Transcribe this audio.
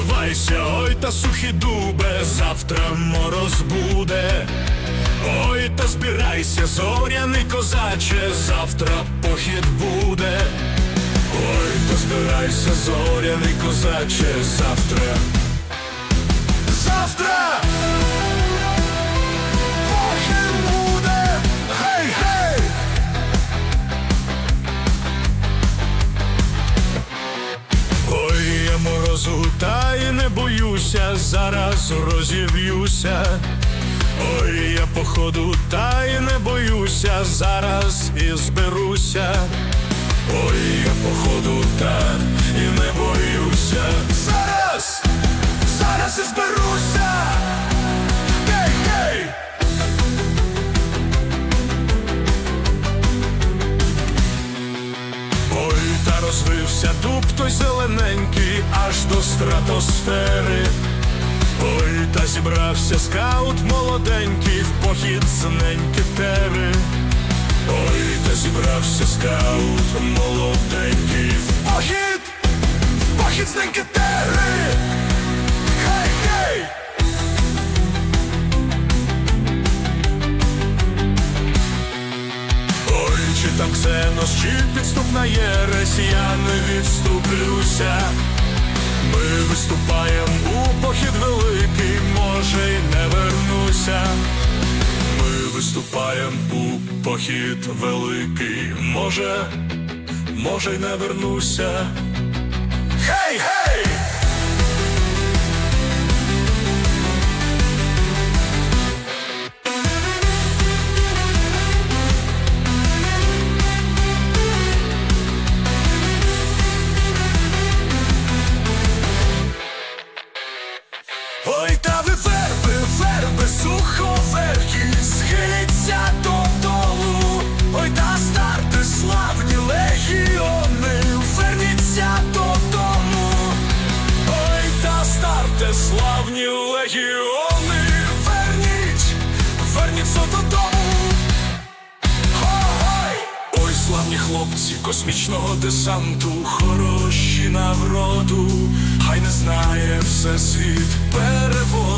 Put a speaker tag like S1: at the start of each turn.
S1: Укривайся, ой, та сухі дубе, завтра мороз буде, ой, та збирайся, зоряний козаче, завтра похід буде, ой, та збирайся, зоряний козаче, завтра, завтра. Боюся, зараз розіб'юся. Ой, я походу, та й не боюся, зараз і зберуся. Ой, я походу, та і не боюся. Зараз! До стратосфери. Ой, та зібрався скаут молоденький в похід з тери. Ой, та зібрався скаут молоденький в похід, в похід з тери. Хей, хей! Ой, чи там ксенос, чи підступна єресь, я не відступлюся. Ми виступаємо у похід великий, може й не вернуся. Ми виступаємо у похід великий, може, може й не вернуся. Хей! Ой, славні легіони, верніть, верніться додому. Ой, славні хлопці космічного десанту, хороші на вроду, хай не знає все світ людського.